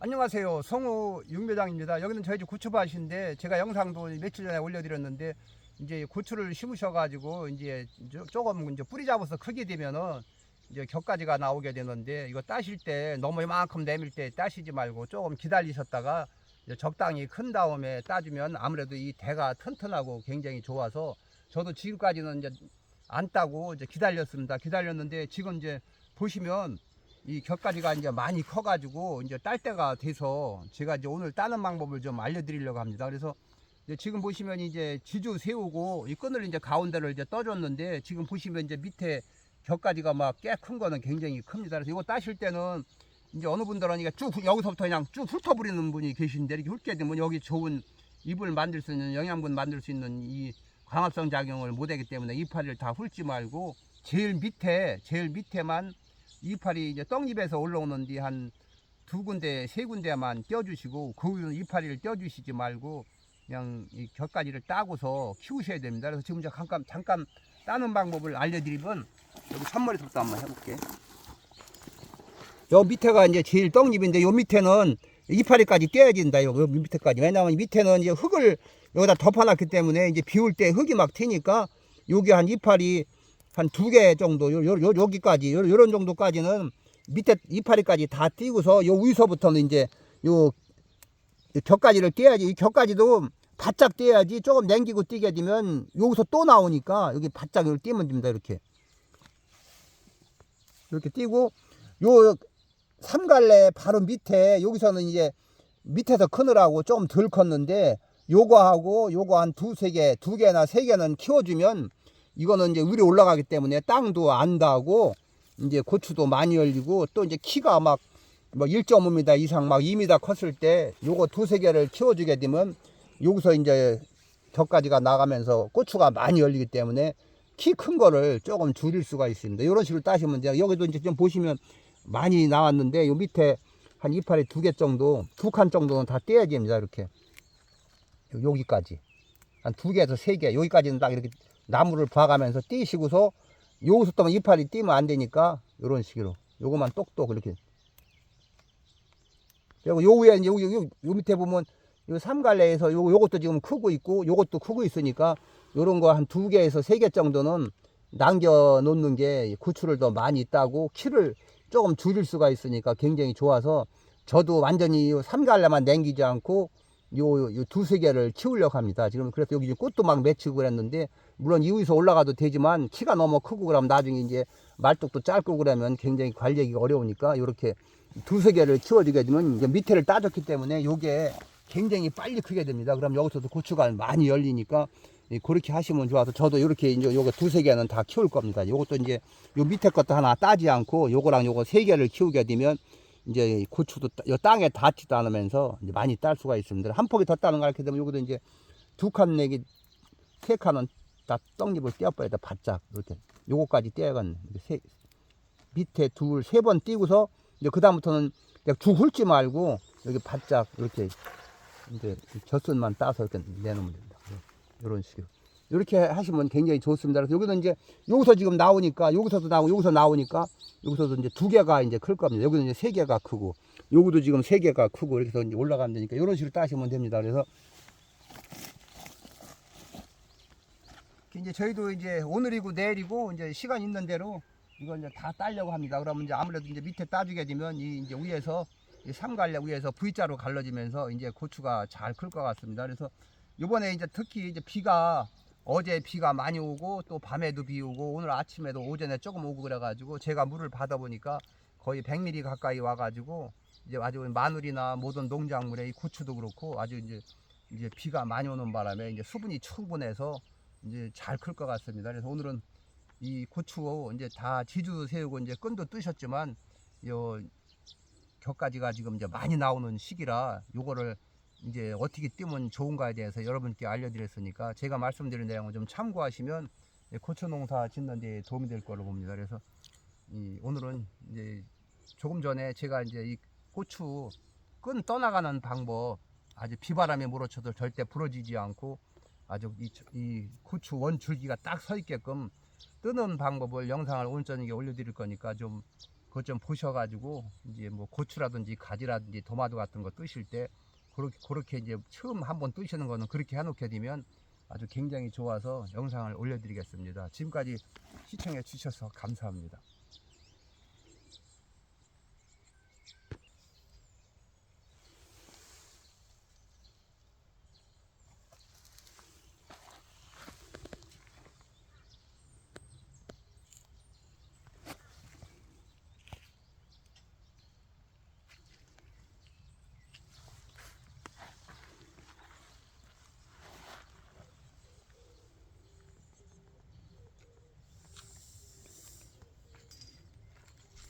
안녕하세요. 성우 윤배장입니다. 여기는 저희 집 고추밭인데 제가 영상도 며칠 전에 올려드렸는데 이제 고추를 심으셔가지고 이제 조- 조금 이제 뿌리 잡아서 크게 되면은 이제 격가지가 나오게 되는데 이거 따실 때 너무 이만큼 내밀 때 따시지 말고 조금 기다리셨다가 적당히 큰 다음에 따주면 아무래도 이 대가 튼튼하고 굉장히 좋아서 저도 지금까지는 이제 안 따고 이제 기다렸습니다. 기다렸는데 지금 이제 보시면 이 격가지가 이제 많이 커가지고 이제 딸 때가 돼서 제가 이제 오늘 따는 방법을 좀 알려드리려고 합니다. 그래서 지금 보시면 이제 지주 세우고 이 끈을 이제 가운데를 이제 떠줬는데 지금 보시면 이제 밑에 격가지가 막 꽤 큰 거는 굉장히 큽니다. 그래서 이거 따실 때는 이제 어느 분들은 이게 쭉 여기서부터 그냥 쭉 훑어버리는 분이 계신데 이렇게 훑게 되면 여기 좋은 잎을 만들 수 있는 영양분 만들 수 있는 이 광합성 작용을 못하기 때문에 이파리를 다 훑지 말고 제일 밑에 제일 밑에만 이파리 이제 떡잎에서 올라오는 뒤 한 두 군데 세 군데만 떼어주시고 그 위로 이파리를 떼어주시지 말고 그냥 이 곁가지를 따고서 키우셔야 됩니다. 그래서 지금 잠깐 잠깐 따는 방법을 알려드리면 여기 선머리부터 한번 해볼게. 요 밑에가 이제 제일 떡잎인데 요 밑에는 이파리까지 떼야 된다. 요 밑에까지. 왜냐하면 밑에는 이제 흙을 여기다 덮어놨기 때문에 이제 비올 때 흙이 막 튀니까 여기 한 이파리 한 두 개 정도 요, 요, 요, 여기까지 요, 요런 정도까지는 밑에 이파리까지 다 띄고서 요 위서부터는 이제 요 격가지를 떼야지. 이 격가지도 바짝 떼야지. 조금 냉기고 띄게 되면 여기서 또 나오니까 여기 바짝 이렇게 띄면 됩니다 이렇게. 이렇게 띄고 요 삼갈래 바로 밑에 여기서는 이제 밑에서 크느라고 좀 덜 컸는데 요거하고 요거 한 두 세 개, 두 개나 세 개는 키워주면 이거는 이제 위로 올라가기 때문에 땅도 안 닿고 이제 고추도 많이 열리고 또 이제 키가 막 뭐 1.5m 이상 막 2m 컸을 때 요거 두세 개를 키워주게 되면 여기서 이제 격가지가 나가면서 고추가 많이 열리기 때문에 키 큰 거를 조금 줄일 수가 있습니다. 이런 식으로 따시면 돼요. 여기도 이제 좀 보시면 많이 나왔는데 요 밑에 한 이파리 두 개 정도, 두 칸 정도는 다 떼야 됩니다. 이렇게. 요- 여기까지. 한 두 개에서 세 개. 여기까지는 딱 이렇게 나무를 봐가면서 띄시고서 여기서 또 이파리 띄면 안 되니까 이런 식으로. 요거만 똑똑 이렇게. 그리고 요 위에 이제 여기 요, 요 밑에 보면 요 삼갈래에서 요 요것도 지금 크고 있고 요것도 크고 있으니까 요런 거 한 두 개에서 세 개 정도는 남겨 놓는 게 고추를 더 많이 따고 키를 조금 줄일 수가 있으니까 굉장히 좋아서 저도 완전히 요 삼갈래만 남기지 않고 요, 요 두세 개를 키우려고 합니다. 지금 그래서 여기 꽃도 막 맺히고 그랬는데 물론 이위에서 올라가도 되지만 키가 너무 크고 그러면 나중에 이제 말뚝도 짧고 그러면 굉장히 관리하기가 어려우니까 이렇게 두세 개를 키워주게 되면 이제 밑에를 따졌기 때문에 요게 굉장히 빨리 크게 됩니다. 그럼 여기서도 고추가 많이 열리니까 예, 그렇게 하시면 좋아서 저도 이렇게 이제 요거 두세 개는 다 키울 겁니다. 요것도 이제 요 밑에 것도 하나 따지 않고 요거랑 요거 세 개를 키우게 되면 이제 고추도 따- 요 땅에 닿지도 않으면서 많이 딸 수가 있습니다. 한 폭이 더 따는 거 이렇게 되면 요것도 이제 두 칸 내기 세 칸은 다 떡잎을 떼어버려야 돼 바짝 이렇게 요거까지 떼어간 세 밑에 둘 세 번 띄고서 이제 그 다음부터는 쭉 훑지 말고 여기 바짝 이렇게 이제 젖순만 따서 이렇게 내놓으면 됩니다. 이런 식으로. 이렇게 하시면 굉장히 좋습니다. 그래서 여기는 이제 여기서 지금 나오니까 여기서도 나오고 여기서 나오니까 여기서도 이제 두 개가 이제 클 겁니다. 여기는 이제 세 개가 크고 여기도 지금 세 개가 크고 이렇게 해서 이제 올라가면 되니까 이런 식으로 따시면 됩니다. 그래서 이제 저희도 이제 오늘이고 내일이고 이제 시간 있는 대로 이거 이제 다 따려고 합니다. 그러면 이제 아무래도 이제 밑에 따주게 되면 이 이제 위에서 이 삼갈래 위에서 V자로 갈라지면서 이제 고추가 잘 클 것 같습니다. 그래서 이번에 이제 특히 이제 비가 어제 비가 많이 오고 또 밤에도 비 오고 오늘 아침에도 오전에 조금 오고 그래가지고 제가 물을 받아 보니까 거의 100mm 가까이 와가지고 이제 아주 마늘이나 모든 농작물에 이 고추도 그렇고 아주 이제 이제 비가 많이 오는 바람에 이제 수분이 충분해서 이제 잘 클 것 같습니다. 그래서 오늘은 이 고추 이제 다 지주 세우고 이제 끈도 뜨셨지만 요 격가지가 지금 이제 많이 나오는 시기라 요거를 이제 어떻게 뛰면 좋은가에 대해서 여러분께 알려드렸으니까 제가 말씀드린 내용을 좀 참고하시면 이 고추 농사 짓는 데 도움이 될 거로 봅니다. 그래서 이 오늘은 이제 조금 전에 제가 이제 이 고추 끈 떠나가는 방법 아주 비바람에 몰아쳐도 절대 부러지지 않고 아주 이, 이 고추 원 줄기가 딱 서 있게끔 뜨는 방법을 영상을 오늘 저녁에 올려드릴 거니까 좀 그것 좀 보셔가지고 이제 뭐 고추라든지 가지라든지 도마도 같은 거 뜨실 때 그렇게 그렇게 이제 처음 한번 뜨시는 거는 그렇게 해놓게 되면 아주 굉장히 좋아서 영상을 올려드리겠습니다. 지금까지 시청해 주셔서 감사합니다.